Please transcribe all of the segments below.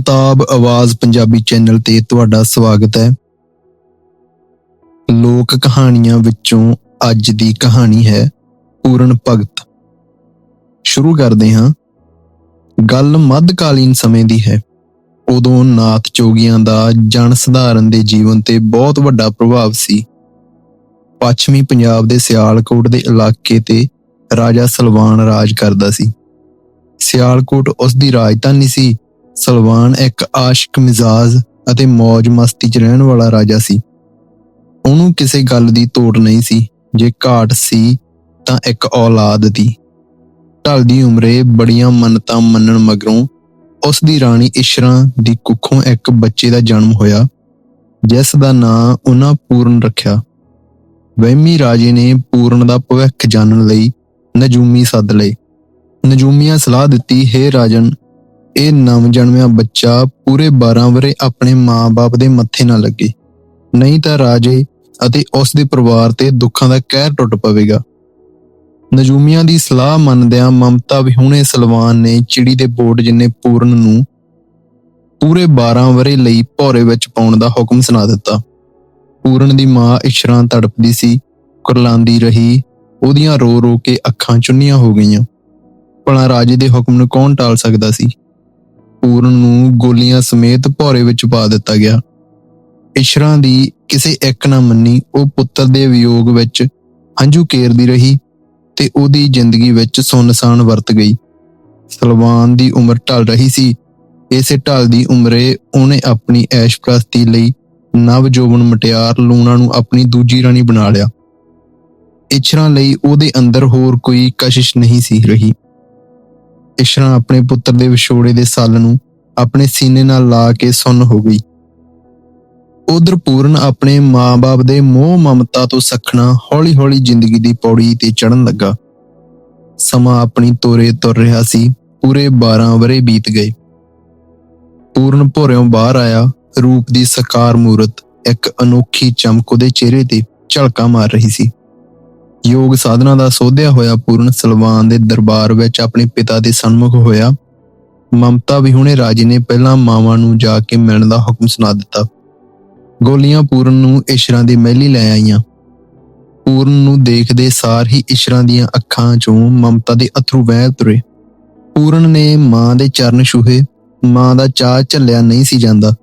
ਕਿਤਾਬ ਆਵਾਜ਼ ਪੰਜਾਬੀ ਚੈਨਲ ਤੇ ਤੁਹਾਡਾ ਸਵਾਗਤ ਹੈ। ਲੋਕ ਕਹਾਣੀਆਂ ਵਿੱਚੋਂ ਅੱਜ ਦੀ ਕਹਾਣੀ ਹੈ ਪੂਰਨ ਭਗਤ। ਸ਼ੁਰੂ ਕਰਦੇ ਹਾਂ। ਗੱਲ ਮੱਧਕਾਲੀਨ ਸਮੇਂ ਦੀ ਹੈ। ਉਦੋਂ ਨਾਥ ਜੋਗੀਆਂ ਦਾ ਜਨ ਸਧਾਰਨ ਦੇ ਜੀਵਨ ਤੇ ਬਹੁਤ ਵੱਡਾ ਪ੍ਰਭਾਵ ਸੀ। ਪੱਛਮੀ ਪੰਜਾਬ ਦੇ ਸਿਆਲਕੋਟ ਦੇ ਇਲਾਕੇ ਤੇ ਰਾਜਾ ਸਲਵਾਨ ਰਾਜ ਕਰਦਾ ਸੀ। ਸਿਆਲਕੋਟ ਉਸ ਦੀ ਰਾਜਧਾਨੀ ਸੀ। ਸਲਵਾਨ ਇੱਕ ਆਸ਼ਿਕ ਮਿਜ਼ਾਜ ਅਤੇ ਮौज ਮਸਤੀ 'ਚ ਰਹਿਣ ਵਾਲਾ ਰਾਜਾ ਸੀ। ਉਹਨੂੰ ਕਿਸੇ ਗੱਲ ਦੀ ਤੋੜ ਨਹੀਂ ਸੀ। ਜੇ ਘਾਟ ਸੀ ਤਾਂ ਇੱਕ ਔਲਾਦ ਦੀ। ਢਲਦੀ ਉਮਰੇ ਬੜੀਆਂ ਮੰਨਤਾਂ ਮੰਨਣ ਮਗਰੋਂ ਉਸ ਦੀ ਰਾਣੀ ਇਸ਼ਰਾ ਦੀ ਕੁੱਖੋਂ ਇੱਕ ਬੱਚੇ ਦਾ ਜਨਮ ਹੋਇਆ, ਜਿਸ ਦਾ ਨਾਂ ਉਹਨਾਂ ਪੂਰਨ ਰੱਖਿਆ। ਵਹਿਮੀ ਰਾਜੇ ਨੇ ਪੂਰਨ ਦਾ ਭਵਿੱਖ ਜਾਣਨ ਲਈ ਨਜੂਮੀ ਸੱਦ ਲਏ। ਨਜੂਮੀਆਂ ਸਲਾਹ ਦਿੱਤੀ, ਹੈ ਰਾਜਨ ਇਹ ਨਵ ਜਨਮਿਆ ਬੱਚਾ ਪੂਰੇ 12 ਵਰੇ ਆਪਣੇ ਮਾਂ-ਬਾਪ ਦੇ ਮੱਥੇ ਨਾ ਲੱਗੇ। ਨਹੀਂ ਤਾਂ ਰਾਜੇ ਅਤੇ ਉਸ ਦੇ ਪਰਿਵਾਰ ਤੇ ਦੁੱਖਾਂ ਦਾ ਕਹਿਰ ਟੁੱਟ ਪਵੇਗਾ। ਨਜੂਮੀਆਂ ਦੀ ਸਲਾਹ ਮੰਨਦਿਆਂ ਮਮਤਾ ਵਿਹੂਣੇ ਸਲਵਾਨ ਨੇ ਚਿੜੀ ਦੇ ਬੋਟ ਜਿੰਨੇ ਪੂਰਨ ਨੂੰ ਪੂਰੇ 12 ਵਰੇ ਲਈ ਭੌਰੇ ਵਿੱਚ ਪਾਉਣ ਦਾ ਹੁਕਮ ਸੁਣਾ ਦਿੱਤਾ। ਪੂਰਨ ਦੀ ਮਾਂ ਇਸ਼ਰਾਂ ਤੜਪਦੀ ਸੀ, ਕੁਰਲਾਂਦੀ ਰਹੀ, ਉਹਦੀਆਂ ਰੋ ਰੋ ਕੇ ਅੱਖਾਂ ਚੁੰਨੀਆਂ ਹੋ ਗਈਆਂ। ਭਲਾ ਰਾਜੇ ਦੇ ਹੁਕਮ ਨੂੰ ਕੌਣ ਟਾਲ ਸਕਦਾ ਸੀ? ਪੂਰਨ ਨੂੰ ਗੋਲੀਆਂ ਸਮੇਤ ਭੌਰੇ ਵਿੱਚ ਪਾ ਦਿੱਤਾ ਗਿਆ। ਇਸ਼ਰਾਂ ਦੀ ਕਿਸੇ ਇੱਕ ਨਾ ਮੰਨੀ ਉਹ ਪੁੱਤਰ ਦੇ ਵਿਯੋਗ ਵਿੱਚ ਹੰਝੂ ਕੇਰਦੀ ਰਹੀ ਤੇ ਉਹਦੀ ਜ਼ਿੰਦਗੀ ਵਿੱਚ ਸੁੰਨਸਾਨ ਵਰਤ ਗਈ। ਸਲਵਾਨ ਦੀ ਉਮਰ ਢਲ ਰਹੀ ਸੀ। ਇਸੇ ਢਲ ਦੀ ਉਮਰੇ ਉਹਨੇ ਆਪਣੀ ਐਸ਼ਪ੍ਰਸਤੀ ਲਈ ਨਵ ਜੋਬਨ ਮਟਿਆਰ ਲੂਣਾ ਨੂੰ ਆਪਣੀ ਦੂਜੀ ਰਾਣੀ ਬਣਾ ਲਿਆ। ਇਸ਼ਰਾਂ ਲਈ ਉਹਦੇ ਅੰਦਰ ਹੋਰ ਕੋਈ ਕਸ਼ਿਸ਼ ਨਹੀਂ ਸੀ ਰਹੀ। ਇਸ਼ਰਾਂ ਆਪਣੇ ਪੁੱਤਰ ਦੇ ਵਿਛੋੜੇ ਦੇ ਸੱਲ ਨੂੰ ਆਪਣੇ ਸੀਨੇ ਨਾਲ ਲਾ ਕੇ ਸੁੰਨ ਹੋ ਗਈ। ਉਧਰ ਪੂਰਨ ਆਪਣੇ ਮਾਂ-ਬਾਪ ਦੇ ਮੋਹ ਮਮਤਾ ਤੋਂ ਸਖਣਾ ਹੌਲੀ-ਹੌਲੀ ਜ਼ਿੰਦਗੀ ਦੀ ਪੌੜੀ ਤੇ ਚੜਨ ਲੱਗਾ। ਸਮਾਂ ਆਪਣੀ ਤੋਰੇ ਤੁਰ ਰਿਹਾ ਸੀ, ਪੂਰੇ 12 ਵਰੇ ਬੀਤ ਗਏ। ਪੂਰਨ ਭੋਰਿਓਂ ਬਾਹਰ ਆਇਆ, ਰੂਪ ਦੀ ਸਕਾਰ ਮੂਰਤ ਇੱਕ ਅਨੋਖੀ ਚਮਕ ਉਹਦੇ ਚਿਹਰੇ ਤੇ ਝਲਕਾ ਮਾਰ ਰਹੀ ਸੀ। ਯੋਗ ਸਾਧਨਾ ਦਾ ਸੋਧਿਆ ਹੋਇਆ ਪੂਰਨ ਸਲਵਾਨ ਦੇ ਦਰਬਾਰ ਵਿੱਚ ਆਪਣੇ ਪਿਤਾ ਦੇ ਸਨਮੁਖ ਹੋਇਆ। ਮਮਤਾ ਵਿਹੂਣੇ ਰਾਜੇ ਨੇ ਪਹਿਲਾਂ ਮਾਵਾਂ ਨੂੰ ਜਾ ਕੇ ਮਿਲਣ ਦਾ ਹੁਕਮ ਸੁਣਾ ਦਿੱਤਾ। ਗੋਲੀਆਂ ਪੂਰਨ ਨੂੰ ਇਸ਼ਰਾਂ ਦੀ ਮਹਿਲੀ ਲੈ ਆਈਆਂ। ਪੂਰਨ ਨੂੰ ਦੇਖਦੇ ਸਾਰ ਹੀ ਇਸ਼ਰਾਂ ਦੀਆਂ ਅੱਖਾਂ 'ਚੋਂ ਮਮਤਾ ਦੇ ਅਥਰੂ ਵਹਿ ਤੁਰੇ। ਪੂਰਨ ਨੇ ਮਾਂ ਦੇ ਚਰਨ ਛੂਹੇ। ਮਾਂ ਦਾ ਚਾਹ ਝੱਲਿਆ ਨਹੀਂ ਸੀ ਜਾਂਦਾ।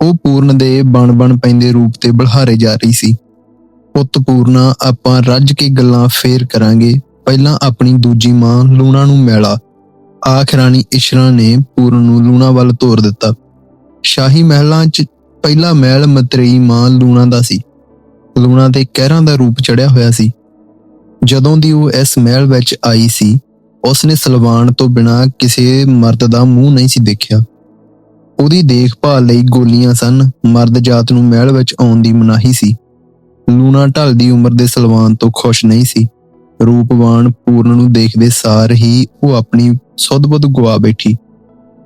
ਉਹ ਪੂਰਨ ਦੇ ਬਣ ਬਣ ਪੈਂਦੇ ਰੂਪ ਤੇ ਬਲਹਾਰੇ ਜਾ ਰਹੀ ਸੀ। ਪੁੱਤ ਪੂਰਨਾ ਆਪਾਂ ਰੱਜ ਕੇ ਗੱਲਾਂ ਫੇਰ ਕਰਾਂਗੇ। ਪਹਿਲਾਂ ਆਪਣੀ ਦੂਜੀ ਮਾਂ ਲੂਣਾ ਨੂੰ ਮਿਲਾ। ਆਖਰਾਨੀ ਇਸ਼ਰਾ ਨੇ ਪੂਰਨ ਨੂੰ ਲੂਣਾ ਵੱਲ ਤੋਰ ਦਿੱਤਾ। ਸ਼ਾਹੀ ਮਹਿਲਾਂ 'ਚ ਪਹਿਲਾ ਮਹਿਲ ਮਤਰੇਈ ਮਾਂ ਲੂਣਾ ਦਾ ਸੀ। ਲੂਣਾ ਤੇ ਕਹਿਰਾਂ ਦਾ ਰੂਪ ਚੜਿਆ ਹੋਇਆ ਸੀ। ਜਦੋਂ ਦੀ ਉਹ ਇਸ ਮਹਿਲ ਵਿੱਚ ਆਈ ਸੀ, ਉਸਨੇ ਸਲਵਾਨ ਤੋਂ ਬਿਨਾ ਕਿਸੇ ਮਰਦ ਦਾ ਮੂੰਹ ਨਹੀਂ ਸੀ ਦੇਖਿਆ। ਉਹਦੀ ਦੇਖਭਾਲ ਲਈ ਗੋਲੀਆਂ ਸਨ। ਮਰਦ ਜਾਤ ਨੂੰ ਮਹਿਲ ਵਿੱਚ ਆਉਣ ਦੀ ਮਨਾਹੀ ਸੀ। ਲੂਣਾ ਢਲਦੀ ਉਮਰ ਦੇ ਸਲਵਾਨ ਤੋਂ ਖੁਸ਼ ਨਹੀਂ ਸੀ। ਰੂਪਵਾਨ ਪੂਰਨ ਨੂੰ ਦੇਖਦੇ ਸਾਰ ਹੀ ਉਹ ਆਪਣੀ ਸੁਧ ਬੁੱਧ ਗਵਾ ਬੈਠੀ।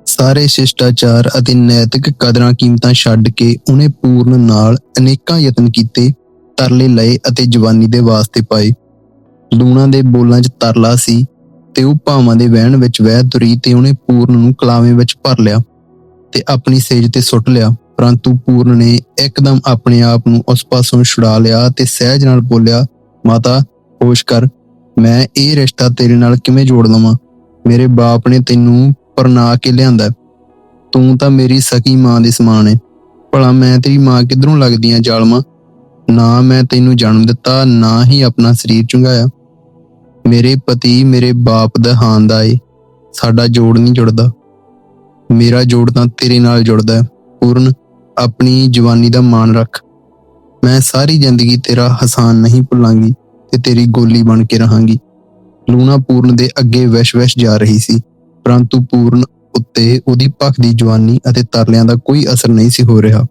ਸਾਰੇ ਸ਼ਿਸ਼ਟਾਚਾਰ ਅਤੇ ਨੈਤਿਕ ਕਦਰਾਂ ਕੀਮਤਾਂ ਛੱਡ ਕੇ ਉਹਨੇ ਪੂਰਨ ਨਾਲ ਅਨੇਕਾਂ ਯਤਨ ਕੀਤੇ, ਤਰਲੇ ਲਏ ਅਤੇ ਜਵਾਨੀ ਦੇ ਵਾਸਤੇ ਪਾਏ। ਲੂਣਾ ਦੇ ਬੋਲਾਂ 'ਚ ਤਰਲਾ ਸੀ ਤੇ ਉਹ ਭਾਵਾਂ ਦੇ ਵਹਿਣ ਵਿੱਚ ਵਹਿ ਤੁਰੀ ਤੇ ਉਹਨੇ ਪੂਰਨ ਨੂੰ ਕਲਾਵੇਂ ਵਿੱਚ ਭਰ ਲਿਆ ਤੇ ਆਪਣੀ ਸੇਜ ਤੇ ਸੁੱਟ ਲਿਆ। ਪਰੰਤੂ ਪੂਰਨ ਨੇ ਇੱਕਦਮ ਆਪਣੇ ਆਪ ਨੂੰ ਉਸ ਪਾਸੋਂ ਛੁਡਾ ਲਿਆ ਤੇ ਸਹਿਜ ਨਾਲ ਬੋਲਿਆ, ਮਾਤਾ, ਹੋਸ਼ ਕਰ, ਮੈਂ ਇਹ ਰਿਸ਼ਤਾ ਤੇਰੇ ਨਾਲ ਕਿਵੇਂ ਜੋੜ ਲਵਾਂ? ਮੇਰੇ ਬਾਪ ਨੇ ਤੈਨੂੰ ਪਰਨਾ ਕੇ ਲਿਆਂਦਾ ਤੂੰ ਤਾਂ ਮੇਰੀ ਸਕੀ ਮਾਂ ਦੇ ਸਮਾਨ ਹੈ ਭਲਾ ਮੈਂ ਤੇਰੀ ਮਾਂ ਕਿਧਰੋਂ ਲੱਗਦੀ ਆ ਜ਼ਾਲਮਾ? ਨਾ ਮੈਂ ਤੈਨੂੰ ਜਨਮ ਦਿੱਤਾ, ਨਾ ਹੀ ਆਪਣਾ ਸਰੀਰ ਚੁੰਗਾਇਆ। ਮੇਰੇ ਪਤੀ ਮੇਰੇ ਬਾਪ ਦਾ ਹਾਨ ਦਾ ਏ। ਸਾਡਾ ਜੋੜ ਨਹੀਂ ਜੁੜਦਾ। ਮੇਰਾ ਜੋੜ ਤਾਂ ਤੇਰੇ ਨਾਲ ਜੁੜਦਾ ਪੂਰਨ ਆਪਣੀ ਜਵਾਨੀ ਦਾ ਮਾਣ ਰੱਖ। ਮੈਂ ਸਾਰੀ ਜ਼ਿੰਦਗੀ ਤੇਰਾ ਹਸਾਨ ਨਹੀਂ ਭੁੱਲਾਂਗੀ ਤੇ ਤੇਰੀ ਗੋਲੀ ਬਣ ਕੇ ਰਹਾਂਗੀ। ਲੂਣਾ ਪੂਰਨ ਦੇ ਅੱਗੇ ਵੈਸ਼ ਵੈਸ਼ ਜਾ ਰਹੀ ਸੀ, ਪਰੰਤੂ ਪੂਰਨ ਉੱਤੇ ਉਹਦੀ ਭਖਦੀ ਜਵਾਨੀ ਅਤੇ ਤਰਲਿਆਂ ਦਾ ਕੋਈ ਅਸਰ ਨਹੀਂ ਸੀ ਹੋ ਰਿਹਾ।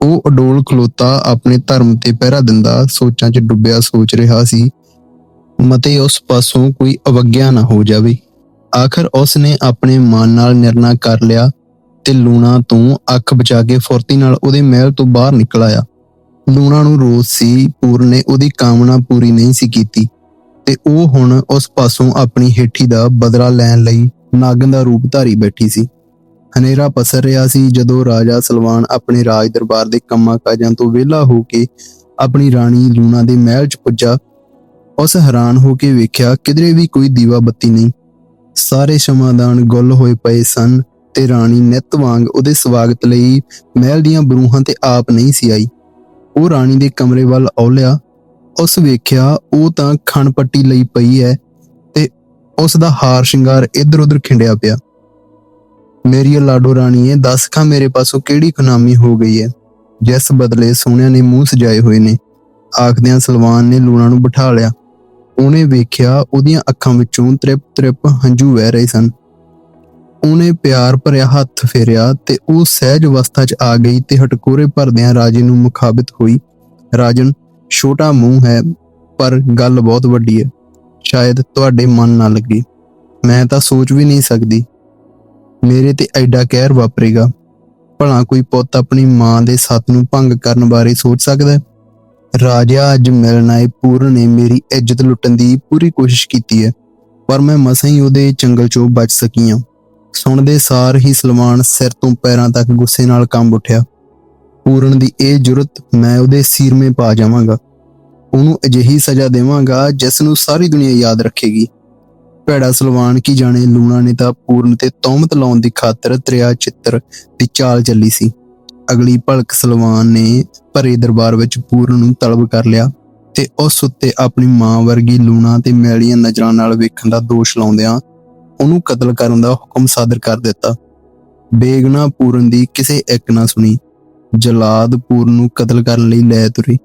ਉਹ ਅਡੋਲ ਖਲੋਤਾ ਆਪਣੇ ਧਰਮ ਤੇ ਪਹਿਰਾ ਦਿੰਦਾ ਸੋਚਾਂ 'ਚ ਡੁੱਬਿਆ ਸੋਚ ਰਿਹਾ ਸੀ, ਮਤੇ ਉਸ ਪਾਸੋਂ ਕੋਈ ਅਵਗਿਆ ਨਾ ਹੋ ਜਾਵੇ। ਆਖਰ ਉਸ ਨੇ ਆਪਣੇ ਮਨ ਨਾਲ ਨਿਰਣਾ ਕਰ ਲਿਆ ਤੇ ਲੂਣਾ ਤੋਂ ਅੱਖ ਬਚਾ ਕੇ ਫੁਰਤੀ ਨਾਲ ਉਹਦੇ ਮਹਿਲ ਤੋਂ ਬਾਹਰ ਨਿਕਲ ਆਇਆ। ਲੂਣਾ ਨੂੰ ਰੋਸ ਸੀ, ਪੂਰਨ ਨੇ ਉਹਦੀ ਕਾਮਨਾ ਪੂਰੀ ਨਹੀਂ ਸੀ ਕੀਤੀ ਤੇ ਉਹ ਹੁਣ ਉਸ ਪਾਸੋਂ ਆਪਣੀ ਹੇਠੀ ਦਾ ਬਦਲਾ ਲੈਣ ਲਈ ਨਾਗਨ ਦਾ ਰੂਪ ਧਾਰੀ ਬੈਠੀ ਸੀ। ਹਨੇਰਾ ਪਸਰ ਰਿਹਾ ਸੀ ਜਦੋਂ ਰਾਜਾ ਸਲਵਾਨ ਆਪਣੇ ਰਾਜ ਦਰਬਾਰ ਦੇ ਕੰਮਾਂ ਕਾਜਾਂ ਤੋਂ ਵਿਹਲਾ ਹੋ ਕੇ ਆਪਣੀ ਰਾਣੀ ਲੂਣਾ ਦੇ ਮਹਿਲ 'ਚ ਪੁੱਜਾ। ਉਸ ਹੈਰਾਨ ਹੋ ਕੇ ਵੇਖਿਆ ਕਿਧਰੇ ਵੀ ਕੋਈ ਦੀਵਾ ਬੱਤੀ ਨਹੀਂ। ਸਾਰੇ ਸ਼ਮਾਦਾਨ ਗੁੱਲ ਹੋਏ ਪਏ ਸਨ। ਤੇ ਰਾਣੀ ਨਿਤ ਵਾਂਗ ਉਹਦੇ ਸਵਾਗਤ ਲਈ ਮਹਿਲ ਦੀਆਂ ਬਰੂਹਾਂ ਤੇ ਆਪ ਨਹੀਂ ਸੀ ਆਈ। ਉਹ ਰਾਣੀ ਦੇ ਕਮਰੇ ਵੱਲ ਔਲਿਆ, ਉਸ ਵੇਖਿਆ ਉਹ ਤਾਂ ਖਣ ਪੱਟੀ ਲਈ ਪਈ ਹੈ ਤੇ ਉਸ ਦਾ ਹਾਰ ਸ਼ਿੰਗਾਰ ਇੱਧਰ ਉੱਧਰ ਖਿੰਡਿਆ ਪਿਆ। ਮੇਰੀ ਲਾਡੋ ਰਾਣੀਏ, ਦੱਸ ਖਾਂ ਮੇਰੇ ਪਾਸੋਂ ਕਿਹੜੀ ਖੁਨਾਮੀ ਹੋ ਗਈ ਹੈ? ਜਿਸ ਬਦਲੇ ਸੋਹਣਿਆਂ ਨੇ ਮੂੰਹ ਸਜਾਏ ਹੋਏ ਨੇ। ਆਖਦਿਆਂ ਸਲਵਾਨ ਨੇ ਲੂਣਾ ਨੂੰ ਬਿਠਾ ਲਿਆ। ਉਹਨੇ ਵੇਖਿਆ ਉਹਦੀਆਂ ਅੱਖਾਂ ਵਿੱਚੋਂ ਤ੍ਰਿਪ ਤ੍ਰਿਪ ਹੰਝੂ ਵਹਿ ਰਹੇ ਸਨ। ਉਹਨੇ ਪਿਆਰ ਭਰਿਆ ਹੱਥ ਫੇਰਿਆ ਤੇ ਉਹ ਸਹਿਜ ਅਵਸਥਾ 'ਚ ਆ ਗਈ ਤੇ ਹਟਕੋਰੇ ਭਰਦਿਆਂ ਰਾਜੇ ਨੂੰ ਮੁਖਾਬਿਤ ਹੋਈ। ਰਾਜਨ, ਛੋਟਾ ਮੂੰਹ ਹੈ, ਪਰ ਗੱਲ ਬਹੁਤ ਵੱਡੀ ਹੈ। ਸ਼ਾਇਦ ਤੁਹਾਡੇ ਮਨ ਨਾ ਲੱਗੇ। ਮੈਂ ਤਾਂ ਸੋਚ ਵੀ ਨਹੀਂ ਸਕਦੀ। ਮੇਰੇ ਤੇ ਐਡਾ ਕਹਿਰ ਵਾਪਰੇਗਾ। ਭਲਾ ਕੋਈ ਪੁੱਤ ਆਪਣੀ ਮਾਂ ਦੇ ਸੱਤ ਨੂੰ ਭੰਗ ਕਰਨ ਬਾਰੇ ਸੋਚ ਸਕਦਾ ਰਾਜਾ, ਅੱਜ ਮਿਲਣ ਆਏ ਪੂਰਨ ਨੇ ਮੇਰੀ ਇੱਜ਼ਤ ਲੁੱਟਣ ਦੀ ਪੂਰੀ ਕੋਸ਼ਿਸ਼ ਕੀਤੀ ਹੈ, ਪਰ ਮੈਂ ਮਸਾਂ ਹੀ ਉਹਦੇ ਚੰਗਲ ਚੋਂ ਬਚ ਸਕੀ ਹਾਂ। ਸੁਣਦੇ ਸਾਰ ਹੀ ਸਲਮਾਨ ਸਿਰ ਤੋਂ ਪੈਰਾਂ ਤੱਕ ਗੁੱਸੇ ਨਾਲ ਕੰਬ ਉੱਠਿਆ। ਪੂਰਨ ਦੀ ਇਹ ਜੁਰਤ ਮੈਂ ਉਹਦੇ ਸੀਰਮੇ ਪਾ ਜਾਵਾਂਗਾ। ਉਹਨੂੰ ਅਜਿਹੀ ਸਜ਼ਾ ਦੇਵਾਂਗਾ ਜਿਸ ਨੂੰ ਸਾਰੀ ਦੁਨੀਆ ਯਾਦ ਰੱਖੇਗੀ। ਭੈੜਾ ਸਲਵਾਨ ਕੀ ਜਾਣੇ, ਲੂਣਾ ਨੇ ਤਾਂ ਪੂਰਨ ਤੇ ਤੌਮਤ ਲਾਉਣ ਦੀ ਖਾਤਰ ਤ੍ਰਿਆ ਚਿੱਤਰ ਦੀ ਚਾਲ ਚੱਲੀ ਸੀ। ਅਗਲੀ ਭਲਕ ਸਲਵਾਨ ਨੇ ਭਰੇ ਦਰਬਾਰ ਵਿੱਚ ਪੂਰਨ ਨੂੰ ਤਲਬ ਕਰ ਲਿਆ ਤੇ ਉਸ ਉੱਤੇ ਆਪਣੀ ਮਾਂ ਵਰਗੀ ਲੂਣਾ ਤੇ ਮੈਲੀਆਂ ਨਜ਼ਰਾਂ ਨਾਲ ਵੇਖਣ ਦਾ ਦੋਸ਼ ਲਾਉਂਦਿਆਂ ਉਹਨੂੰ ਕਤਲ ਕਰਨ ਦਾ ਹੁਕਮ ਸਾਦਰ ਕਰ ਦਿੱਤਾ। ਬੇਗਨਾ ਪੂਰਨ ਦੀ ਕਿਸੇ ਇੱਕ ਨਾ ਸੁਣੀ। ਜਲਾਦ ਪੂਰਨ ਨੂੰ ਕਤਲ ਕਰਨ ਲਈ ਲੈ ਤੁਰੀ।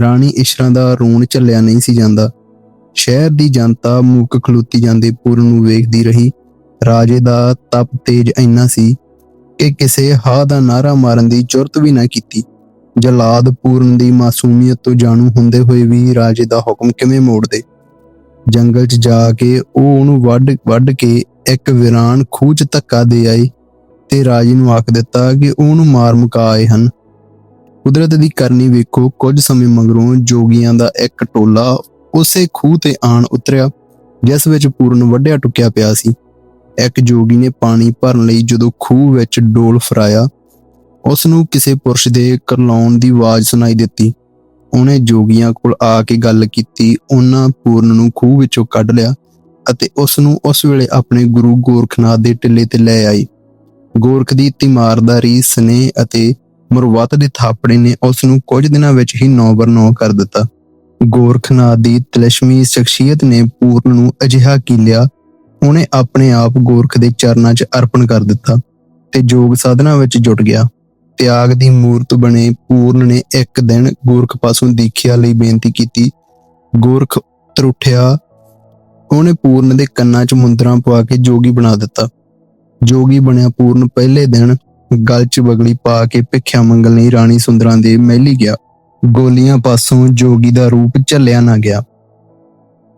ਰਾਣੀ ਇਸ਼ਰਾਂ ਦਾ ਰੋਣ ਝੱਲਿਆ ਨਹੀਂ ਸੀ ਜਾਂਦਾ। ਸ਼ਹਿਰ ਦੀ ਜਨਤਾ ਮੂਕ ਖਲੋਤੀ ਜਾਂਦੇ ਪੂਰਨ ਨੂੰ ਵੇਖਦੀ ਰਹੀ। ਰਾਜੇ ਦਾ ਤਪ ਤੇਜ ਇੰਨਾ ਸੀ ਕਿ ਕਿਸੇ ਹਾ ਦਾ ਨਾਰਾ ਮਾਰਨ ਦੀ ਜ਼ਰੂਰਤ ਵੀ ਨਾ ਕੀਤੀ। ਜਲਾਦ ਪੂਰਨ ਦੀ ਮਾਸੂਮੀਅਤ ਤੋਂ ਜਾਣੂ ਹੁੰਦੇ ਹੋਏ ਵੀ ਰਾਜੇ ਦਾ ਹੁਕਮ ਕਿਵੇਂ ਮੋੜਦੇ? ਜੰਗਲ 'ਚ ਜਾ ਕੇ ਉਹ ਉਹਨੂੰ ਵੱਢ ਵੱਢ ਕੇ ਇੱਕ ਵਿਰਾਨ ਖੂਹ 'ਚ ਧੱਕਾ ਦੇ ਆਏ ਤੇ ਰਾਜੇ ਨੂੰ ਆਖ ਦਿੱਤਾ ਕਿ ਉਹਨੂੰ ਮਾਰ ਮੁਕਾ ਆਏ ਹਨ। ਕੁਦਰਤ ਦੀ ਕਰਨੀ ਵੇਖੋ, ਕੁਝ ਸਮੇਂ ਮਗਰੋਂ ਜੋਗੀਆਂ ਦਾ ਇੱਕ ਟੋਲਾ ਉਸੇ ਖੂਹ ਤੇ ਆਣ ਉਤਰਿਆ, ਜਿਸ ਵਿੱਚ ਪੂਰਨ ਵੱਢਿਆ ਟੁੱਕਿਆ ਪਿਆ ਸੀ। ਇੱਕ ਜੋਗੀ ਨੇ ਪਾਣੀ ਭਰਨ ਲਈ ਜਦੋਂ ਖੂਹ ਵਿੱਚ ਡੋਲ ਫਰਾਇਆ ਉਸ ਨੂੰ ਕਿਸੇ ਪੁਰਸ਼ ਦੇ ਕਰਲਾਉਣ ਦੀ ਆਵਾਜ਼ ਸੁਣਾਈ ਦਿੱਤੀ। ਉਹਨੇ ਜੋਗੀਆਂ ਕੋਲ ਆ ਕੇ ਗੱਲ ਕੀਤੀ, ਉਹਨਾਂ ਪੂਰਨ ਨੂੰ ਖੂਹ ਵਿੱਚੋਂ ਕੱਢ ਲਿਆ ਅਤੇ ਉਸ ਨੂੰ ਉਸ ਵੇਲੇ ਆਪਣੇ ਗੁਰੂ ਗੋਰਖਨਾਥ ਦੇ ਟਿੱਲੇ ਤੇ ਲੈ ਆਈ। ਗੋਰਖ ਦੀ ਤਿਮਾਰਦਾਰੀ ਸਨੇ ਅਤੇ ਮੁਰਵਤ ਦੇ ਥਾਪੜੇ ਨੇ ਉਸ ਨੂੰ ਕੁਝ ਦਿਨਾਂ ਵਿੱਚ ਹੀ ਨੌਬਰ ਨੌ ਕਰ ਦਿੱਤਾ। ਗੋਰਖਨਾਥ ਦੀ ਤਲਸ਼ਮੀ ਸ਼ਖਸੀਅਤ ਨੇ ਪੂਰਨ ਨੂੰ ਅਜਿਹਾ ਕੀ ਲਿਆ ਉਹਨੇ ਆਪਣੇ ਆਪ ਗੋਰਖ ਦੇ ਚਰਨਾਂ 'ਚ ਅਰਪਣ ਕਰ ਦਿੱਤਾ ਤੇ ਯੋਗ ਸਾਧਨਾ ਵਿੱਚ ਜੁਟ ਗਿਆ। ਤਿਆਗ ਦੀ ਮੂਰਤ ਬਣੇ ਪੂਰਨ ਨੇ ਇੱਕ ਦਿਨ ਗੋਰਖ ਪਾਸੋਂ ਦੀਖਿਆ ਲਈ ਬੇਨਤੀ ਕੀਤੀ। ਗੋਰਖ ਤਰੁੱਠਿਆ ਉਹਨੇ ਪੂਰਨ ਦੇ ਕੰਨਾਂ 'ਚ ਮੁੰਦਰਾਂ ਪਵਾ ਕੇ ਜੋਗੀ ਬਣਾ ਦਿੱਤਾ। ਜੋਗੀ ਬਣਿਆ ਪੂਰਨ ਪਹਿਲੇ ਦਿਨ ਗਲ 'ਚ ਬਗਲੀ ਪਾ ਕੇ ਭਿੱਖਿਆ ਮੰਗਲ ਲਈ ਰਾਣੀ ਸੁੰਦਰਾਂ ਦੇ ਮਹਿਲੀ ਗਿਆ। ਗੋਲੀਆਂ ਪਾਸੋਂ ਜੋਗੀ ਦਾ ਰੂਪ ਝੱਲਿਆ ਨਾ ਗਿਆ।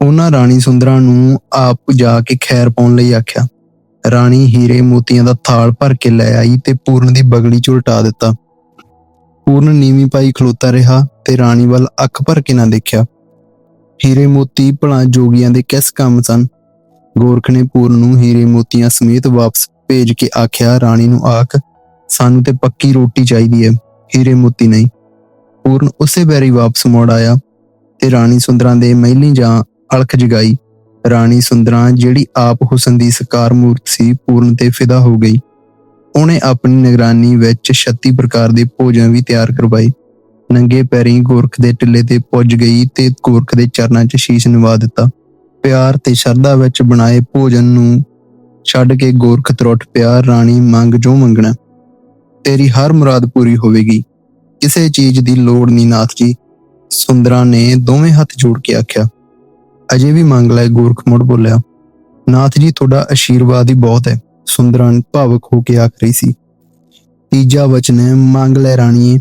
ਉਹਨਾਂ ਰਾਣੀ ਸੁੰਦਰਾਂ ਨੂੰ ਆਪ ਜਾ ਕੇ ਖੈਰ ਪਾਉਣ ਲਈ ਆਖਿਆ। ਰਾਣੀ ਹੀਰੇ ਮੋਤੀਆਂ ਦਾ ਥਾਲ ਭਰ ਕੇ ਲੈ ਆਈ ਤੇ ਪੂਰਨ ਦੀ ਬਗਲੀ 'ਚ ਉਲਟਾ ਦਿੱਤਾ। ਪੂਰਨ ਨੀਵੀਂ ਪਾਈ ਖਲੋਤਾ ਰਿਹਾ ਤੇ ਰਾਣੀ ਵੱਲ ਅੱਖ ਭਰ ਕੇ ਨਾ ਦੇਖਿਆ। ਹੀਰੇ ਮੋਤੀ ਭਲਾ ਜੋਗੀਆਂ ਦੇ ਕਿਸ ਕੰਮ ਸਨ? ਗੋਰਖ ਨੇ ਪੂਰਨ ਨੂੰ ਹੀਰੇ ਮੋਤੀਆਂ ਸਮੇਤ ਵਾਪਸ ਭੇਜ ਕੇ ਆਖਿਆ, ਰਾਣੀ ਨੂੰ ਆਖ, ਸਾਨੂੰ ਤੇ ਪੱਕੀ ਰੋਟੀ ਚਾਹੀਦੀ ਹੈ ਹੀਰੇ ਮੋਤੀ ਨਹੀਂ। ਪੂਰਨ ਉਸੇ ਬੈਰੀ ਵਾਪਸ ਮੋੜ ਆਇਆ ਤੇ ਰਾਣੀ ਸੁੰਦਰਾਂ ਦੇ ਮਹਿਲੀ ਜਾਂ ਅਲਖ ਜਗਾਈ। ਰਾਣੀ ਸੁੰਦਰਾਂ ਜਿਹੜੀ ਆਪ ਹੁਸਨ ਦੀ ਸਕਾਰ ਮੂਰਤ ਸੀ, ਪੂਰਨ ਤੇ ਫਿਦਾ ਹੋ ਗਈ। ਉਹਨੇ ਆਪਣੀ ਨਿਗਰਾਨੀ ਵਿੱਚ 36 ਪ੍ਰਕਾਰ ਦੇ ਭੋਜਨ ਵੀ ਤਿਆਰ ਕਰਵਾਏ। ਨੰਗੇ ਪੈਰੀਂ ਗੋਰਖ ਦੇ ਟਿੱਲੇ ਤੇ ਪੁੱਜ ਗਈ ਤੇ ਗੋਰਖ ਦੇ ਚਰਨਾਂ 'ਚ ਸ਼ੀਸ਼ ਨਿਵਾ ਦਿੱਤਾ। ਪਿਆਰ ਤੇ ਸ਼ਰਧਾ ਵਿੱਚ ਬਣਾਏ ਭੋਜਨ ਨੂੰ ਛੱਡ ਕੇ ਗੋਰਖ ਤਰੁੱਟ ਪਿਆ ਰਾਣੀ, ਮੰਗ ਜੋ ਮੰਗਣਾ। ਤੇਰੀ ਹਰ ਮੁਰਾਦ ਪੂਰੀ ਹੋਵੇਗੀ। ਕਿਸੇ ਚੀਜ਼ ਦੀ ਲੋੜ ਨਹੀਂ ਨਾਥ ਜੀ। ਸੁੰਦਰਾ ਨੇ ਦੋਵੇਂ ਹੱਥ ਜੋੜ ਕੇ ਆਖਿਆ। ਅਜੇ ਵੀ ਮੰਗ ਲੈ ਗੋਰਖ ਮੁੜ ਬੋਲਿਆ, ਨਾਥ ਜੀ, ਤੁਹਾਡਾ ਆਸ਼ੀਰਵਾਦ ਹੀ ਬਹੁਤ ਹੈ। ਸੁੰਦਰਾ ਭਾਵਕ ਹੋ ਕੇ ਆਖ ਰਹੀ ਸੀ। ਤੀਜਾ ਵਚਨ ਹੈ, ਮੰਗ ਲੈ ਰਾਣੀਏ।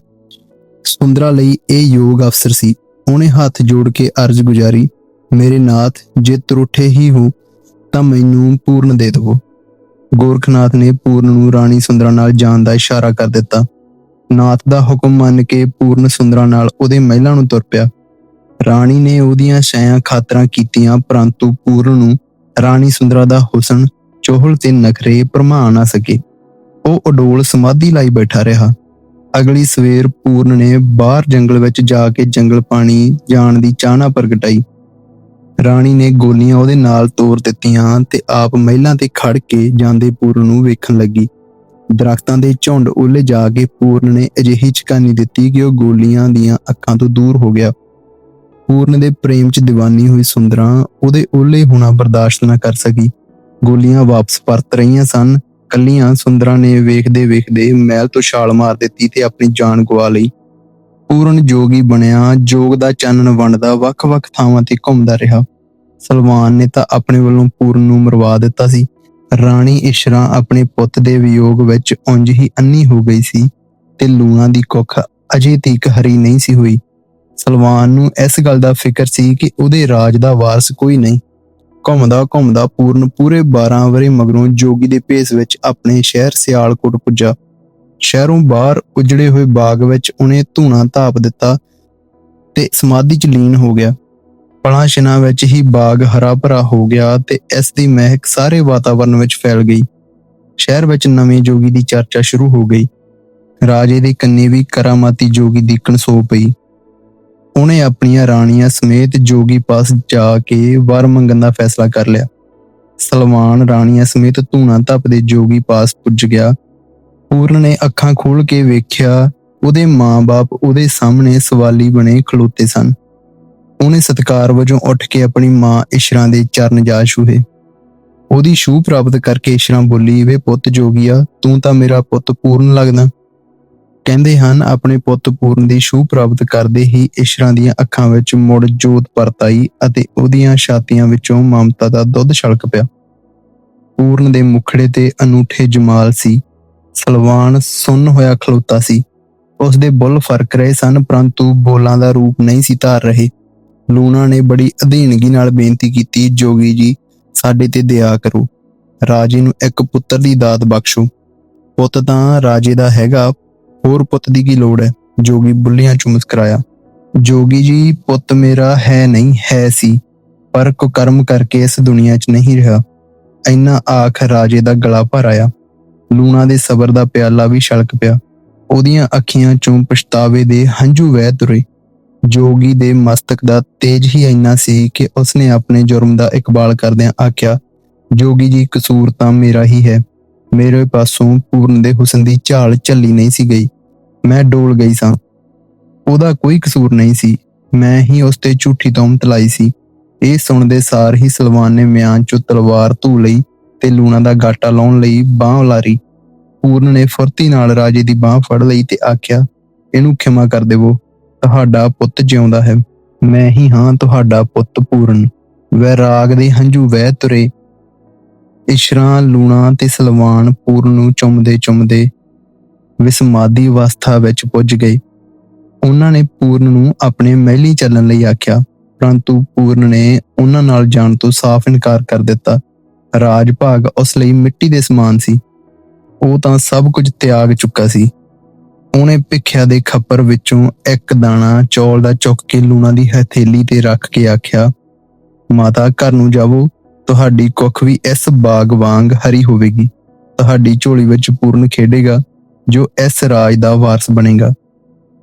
ਸੁੰਦਰਾ ਲਈ ਇਹ ਯੋਗ ਅਫਸਰ ਸੀ। ਉਹਨੇ ਹੱਥ ਜੋੜ ਕੇ ਅਰਜ਼ ਗੁਜ਼ਾਰੀ, ਮੇਰੇ ਨਾਥ, ਜੇ ਤਰੁੱਠੇ ਹੀ ਹੋ, ਤਾਂ ਮੈਨੂੰ ਪੂਰਨ ਦੇ ਦਿਵੋ। ਗੋਰਖਨਾਥ ਨੇ ਪੂਰਨ ਨੂੰ ਰਾਣੀ ਸੁੰਦਰਾ ਨਾਲ ਜਾਣ ਦਾ ਇਸ਼ਾਰਾ ਕਰ ਦਿੱਤਾ। ਨਾਥ ਦਾ ਹੁਕਮ ਮੰਨ ਕੇ ਪੂਰਨ ਸੁੰਦਰਾ ਨਾਲ ਉਹਦੇ ਮਹਿਲਾਂ ਨੂੰ ਤੁਰ ਪਿਆ। ਰਾਣੀ ਨੇ ਉਹਦੀਆਂ ਛਾਇਆ ਖਾਤਰਾਂ ਕੀਤੀਆਂ, ਪਰੰਤੂ ਪੂਰਨ ਨੂੰ ਰਾਣੀ ਸੁੰਦਰਾ ਦਾ ਹੁਸਨ, ਚੋਹਲ ਤੇ ਨਖਰੇ ਭਰਮਾ ਨਾ ਸਕੇ। ਉਹ ਅਡੋਲ ਸਮਾਧੀ ਲਈ ਬੈਠਾ ਰਿਹਾ। ਅਗਲੀ ਸਵੇਰ ਪੂਰਨ ਨੇ ਬਾਹਰ ਜੰਗਲ ਵਿੱਚ ਜਾ ਕੇ ਜੰਗਲ ਪਾਣੀ ਜਾਣ ਦੀ ਚਾਹਨਾ ਪ੍ਰਗਟਾਈ। ਰਾਣੀ ਨੇ ਗੋਲੀਆਂ ਉਹਦੇ ਨਾਲ ਤੋਰ ਦਿੱਤੀਆਂ ਤੇ ਆਪ ਮਹਿਲਾਂ ਤੇ ਖੜ ਕੇ ਜਾਂਦੇ ਪੂਰਨ ਨੂੰ ਵੇਖਣ ਲੱਗੀ। ਦਰਖਤਾਂ ਦੇ ਝੁੰਡ ਉੱਲੇ ਜਾ ਕੇ ਪੂਰਨ ਨੇ ਅਜਿਹੀ ਚਕਾਨੀ ਦਿੱਤੀ ਕਿ ਉਹ ਗੋਲੀਆਂ ਦੀਆਂ ਅੱਖਾਂ ਤੋਂ ਦੂਰ ਹੋ ਗਿਆ। ਪੂਰਨ ਦੇ ਪ੍ਰੇਮ 'ਚ دیਵਾਨੀ ਹੋਈ ਸੁੰਦਰਾਂ ਉਹਦੇ ਓਲੇ ਹੋਣਾ ਬਰਦਾਸ਼ਤ ਨਾ ਕਰ ਸਕੀ। ਗੋਲੀਆਂ ਵਾਪਸ ਪਰਤ ਰਹੀਆਂ ਸਨ। ਕੱਲੀਆਂ ਸੁੰਦਰਾਂ ਨੇ ਵੇਖਦੇ ਵੇਖਦੇ ਮਹਿਲ ਤੋਂ ਛਾਲ ਮਾਰ ਦਿੱਤੀ ਤੇ ਆਪਣੀ ਜਾਨ ਗਵਾ ਲਈ। ਪੂਰਨ ਜੋਗੀ ਬਣਿਆ, ਜੋਗ ਦਾ ਚਾਨਣ ਵੰਡਦਾ, ਵੱਖ-ਵੱਖ ਥਾਵਾਂ ਤੇ ਘੁੰਮਦਾ ਰਿਹਾ। ਸਲਵਾਨ ਨੇ ਤਾਂ ਆਪਣੇ ਵੱਲੋਂ ਪੂਰਨ ਨੂੰ ਮਰਵਾ ਦਿੱਤਾ ਸੀ। ਰਾਣੀ ਇਸ਼ਰਾ ਆਪਣੇ ਪੁੱਤ ਦੇ ਵਿਯੋਗ ਵਿੱਚ ਉਂਝ ਹੀ ਅੰਨੀ ਹੋ ਗਈ ਸੀ ਤੇ ਲੂਣਾ ਦੀ ਕੁੱਖ ਅਜੇ ਤੀਕ ਹਰੀ ਨਹੀਂ ਸੀ ਹੋਈ। ਸਲਵਾਨ ਨੂੰ ਇਸ ਗੱਲ ਦਾ ਫਿਕਰ ਸੀ ਕਿ ਉਹਦੇ ਰਾਜ ਦਾ ਵਾਰਸ ਕੋਈ ਨਹੀਂ। ਘੁੰਮਦਾ ਘੁੰਮਦਾ ਪੂਰਨ ਪੂਰੇ 12 ਵਰੇ ਮਗਰੋਂ ਜੋਗੀ ਦੇ ਭੇਸ ਵਿੱਚ ਆਪਣੇ ਸ਼ਹਿਰ ਸਿਆਲਕੋਟ ਪੁੱਜਾ। ਸ਼ਹਿਰੋਂ ਬਾਹਰ ਉਜੜੇ ਹੋਏ ਬਾਗ ਵਿੱਚ ਉਹਨੇ ਧੂਣਾ ਧਾਪ ਦਿੱਤਾ ਤੇ ਸਮਾਧੀ 'ਚ ਲੀਨ ਹੋ ਗਿਆ। ਪਲਾਂ ਛਿਨਾਂ ਵਿੱਚ ਹੀ ਬਾਗ ਹਰਾ ਭਰਾ ਹੋ ਗਿਆ ਤੇ ਇਸ ਦੀ ਮਹਿਕ ਸਾਰੇ ਵਾਤਾਵਰਣ ਵਿੱਚ ਫੈਲ ਗਈ। ਸ਼ਹਿਰ ਵਿੱਚ ਨਵੇਂ ਜੋਗੀ ਦੀ ਚਰਚਾ ਸ਼ੁਰੂ ਹੋ ਗਈ। ਰਾਜੇ ਦੇ ਕੰਨੇ ਵੀ ਕਰਾਮਾਤੀ ਜੋਗੀ ਦੀਕਣ ਸੋ ਪਈ। ਉਹਨੇ ਆਪਣੀਆਂ ਰਾਣੀਆਂ ਸਮੇਤ ਜੋਗੀ ਪਾਸ ਜਾ ਕੇ ਵਰ ਮੰਗਣ ਦਾ ਫੈਸਲਾ ਕਰ ਲਿਆ। ਸਲਮਾਨ ਰਾਣੀਆਂ ਸਮੇਤ ਧੂਣਾ ਧੱਪਦੇ ਜੋਗੀ ਪਾਸ ਪੁੱਜ ਗਿਆ। ਪੂਰਨ ਨੇ ਅੱਖਾਂ ਖੋਲ ਕੇ ਵੇਖਿਆ, ਉਹਦੇ ਮਾਂ-ਬਾਪ ਉਹਦੇ ਸਾਹਮਣੇ ਸਵਾਲੀ ਬਣੇ ਖਲੋਤੇ ਸਨ। ਉਹਨੇ ਸਤਕਾਰ ਵਜੋਂ ਉੱਠ ਕੇ ਆਪਣੀ ਮਾਂ ਇਸ਼ਰਾ ਦੇ ਚਰਨ ਜਾ ਛੂਹੇ। ਉਹਦੀ ਛੂਹ ਪ੍ਰਾਪਤ ਕਰਕੇ ਇਸ਼ਰਾ ਬੋਲੀ, ਵੇ ਪੁੱਤ ਜੋਗੀਆ, ਤੂੰ ਤਾਂ ਮੇਰਾ ਪੁੱਤ ਪੂਰਨ ਲੱਗਦਾ। ਕਹਿੰਦੇ ਹਨ, ਆਪਣੇ ਪੁੱਤ ਪੂਰਨ ਦੀ ਛੂਹ ਪ੍ਰਾਪਤ ਕਰਦੇ ਹੀ ਇਸ਼ਰਾਂ ਦੀਆਂ ਅੱਖਾਂ ਵਿੱਚ ਮੁੜ ਜੋਤ ਪਰਤ ਅਤੇ ਉਹਦੀਆਂ ਛਾਤੀਆਂ ਵਿੱਚੋਂ ਮਮਤਾ ਦਾ ਦੁੱਧ ਛਲਕ ਪਿਆ। ਪੂਰਨ ਦੇ ਮੁਖੜੇ ਤੇ ਅਨੂਠੇ ਜਮਾਲ ਸੀ। ਸਲਵਾਨ ਸੁੰਨ ਹੋਇਆ ਖਲੋਤਾ ਸੀ। ਉਸ ਦੇ ਬੁੱਲ ਫ਼ਰਕ ਰਹੇ ਸਨ, ਪਰੰਤੂ ਬੋਲਾਂ ਦਾ ਰੂਪ ਨਹੀਂ ਸੀ ਧਾਰ ਰਹੇ। ਲੂਣਾ ਨੇ ਬੜੀ ਅਧੀਨਗੀ ਨਾਲ ਬੇਨਤੀ ਕੀਤੀ, ਜੋਗੀ ਜੀ, ਸਾਡੇ ਤੇ ਦਇਆ ਕਰੋ। ਰਾਜੇ ਨੂੰ ਇੱਕ ਪੁੱਤਰ ਦੀ ਦਾਤ ਬਖਸ਼ੋ। ਪੁੱਤ ਤਾਂ ਰਾਜੇ ਦਾ ਹੈਗਾ ਹੋਰ ਪੁੱਤ ਦੀ ਕੀ ਲੋੜ ਹੈ? ਜੋਗੀ ਬੁੱਲੀਆਂ ਚ ਮੁਸਕਰਾਇਆ। ਜੋਗੀ ਜੀ, ਪੁੱਤ ਮੇਰਾ ਹੈ ਨਹੀਂ, ਹੈ ਸੀ। ਪਰ ਕੁਕਰਮ ਕਰਕੇ ਇਸ ਦੁਨੀਆ 'ਚ ਨਹੀਂ ਰਿਹਾ। ਇੰਨਾ ਆਖ ਰਾਜੇ ਦਾ ਗਲਾ ਭਰ ਆਇਆ। ਲੂਣਾ ਦੇ ਸਬਰ ਦਾ ਪਿਆਲਾ ਵੀ ਛਲਕ ਪਿਆ। ਉਹਦੀਆਂ ਅੱਖੀਆਂ 'ਚੋਂ ਪਛਤਾਵੇ ਦੇ ਹੰਝੂ ਵਹਿ ਤੁਰੇ। ਜੋਗੀ ਦੇ ਮਸਤਕ ਦਾ ਤੇਜ ਹੀ ਇੰਨਾ ਸੀ ਕਿ ਉਸਨੇ ਆਪਣੇ ਜੁਰਮ ਦਾ ਇਕਬਾਲ ਕਰਦਿਆਂ ਆਖਿਆ, ਜੋਗੀ ਜੀ, ਕਸੂਰ ਤਾਂ ਮੇਰਾ ਹੀ ਹੈ। ਮੇਰੇ ਪਾਸੋਂ ਪੂਰਨ ਦੇ ਹੁਸਨ ਦੀ ਝਾਲ ਝੱਲੀ ਨਹੀਂ ਸੀ ਗਈ। ਮੈਂ ਡੋਲ ਗਈ ਸਾਂ। ਉਹਦਾ ਕੋਈ ਕਸੂਰ ਨਹੀਂ ਸੀ। ਮੈਂ ਹੀ ਉਸ ਤੇ ਝੂਠੀ ਤੋਮਤ ਲਾਈ ਸੀ। ਇਹ ਸੁਣਦੇ ਸਾਰ ਹੀ ਸਲਵਾਨ ਨੇ ਮਿਆਨ ਚੋਂ ਤਲਵਾਰ ਧੂ ਲਈ ਤੇ ਲੂਣਾ ਦਾ ਗਾਟਾ ਲਾਉਣ ਲਈ ਬਾਹ ਉਲਾਰੀ। ਪੂਰਨ ਨੇ ਫੁਰਤੀ ਨਾਲ ਰਾਜੇ ਦੀ ਬਾਹ ਫੜ ਲਈ ਤੇ ਆਖਿਆ, ਇਹਨੂੰ ਖਿਮਾ ਕਰ ਦੇਵੋ। ਤੁਹਾਡਾ ਪੁੱਤ ਜਿਉਂਦਾ ਹੈ। ਮੈਂ ਹੀ ਹਾਂ ਤੁਹਾਡਾ ਪੁੱਤ ਪੂਰਨ। ਵੈਰਾਗ ਦੇ ਹੰਝੂ ਵਹਿ ਤੁਰੇ। ਇਸ਼ਰਾ ਲੂਣਾ ਤੇ ਸਲਵਾਨ ਪੂਰਨ ਨੂੰ ਚੁੰਮਦੇ ਚੁੰਮਦੇ ਵਿਸਮਾਦੀ ਅਵਸਥਾ ਵਿੱਚ ਪੁੱਜ ਗਏ। ਉਹਨਾਂ ਨੇ ਪੂਰਨ ਨੂੰ ਆਪਣੇ ਮਹਿਲੀ ਚੱਲਣ ਲਈ ਆਖਿਆ, ਪਰੰਤੂ ਪੂਰਨ ਨੇ ਉਹਨਾਂ ਨਾਲ ਜਾਣ ਤੋਂ ਸਾਫ਼ ਇਨਕਾਰ ਕਰ ਦਿੱਤਾ। ਰਾਜ ਭਾਗ ਉਸ ਲਈ ਮਿੱਟੀ ਦੇ ਸਮਾਨ ਸੀ। ਉਹ ਤਾਂ ਸਭ ਕੁਝ ਤਿਆਗ ਚੁੱਕਾ ਸੀ। ਉਹਨੇ ਭਿੱਖਿਆ ਦੇ ਖੱਪਰ ਵਿੱਚੋਂ ਇੱਕ ਦਾਣਾ ਚੌਲ ਦਾ ਚੁੱਕ ਕੇ ਲੂਣਾ ਦੀ ਹਥੇਲੀ ਤੇ ਰੱਖ ਕੇ ਆਖਿਆ, ਮਾਤਾ, ਘਰ ਨੂੰ ਜਾਵੋ। ਤੁਹਾਡੀ ਕੁੱਖ ਵੀ ਇਸ ਬਾਗ ਵਾਂਗ ਹਰੀ ਹੋਵੇਗੀ। ਤੁਹਾਡੀ ਝੋਲੀ ਵਿੱਚ ਪੂਰਨ ਖੇਡੇਗਾ, ਜੋ ਇਸ ਰਾਜ ਦਾ ਵਾਰਸ ਬਣੇਗਾ।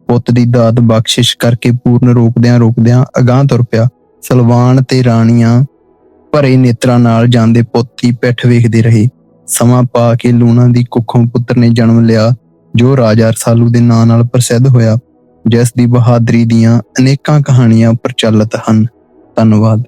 ਪੁੱਤ ਦੀ ਦਾਤ ਬਖਸ਼ਿਸ਼ ਕਰਕੇ ਪੂਰਨ ਰੋਕਦਿਆਂ ਰੋਕਦਿਆਂ ਅਗਾਹ ਤੁਰ ਪਿਆ। ਸਲਵਾਨ ਤੇ ਰਾਣੀਆਂ ਭਰੇ ਨੇਤਰਾਂ ਨਾਲ ਜਾਂਦੇ ਪੁੱਤ ਦੀ ਪਿੱਠ ਵੇਖਦੇ ਰਹੇ। ਸਮਾਂ ਪਾ ਕੇ ਲੂਣਾ ਦੀ ਕੁੱਖੋਂ ਪੁੱਤਰ ਨੇ ਜਨਮ ਲਿਆ, ਜੋ ਰਾਜਾ ਰਸਾਲੂ ਦੇ ਨਾਂ ਨਾਲ ਪ੍ਰਸਿੱਧ ਹੋਇਆ, ਜਿਸ ਦੀ ਬਹਾਦਰੀ ਦੀਆਂ ਅਨੇਕਾਂ ਕਹਾਣੀਆਂ ਪ੍ਰਚਲਿਤ ਹਨ। ਧੰਨਵਾਦ।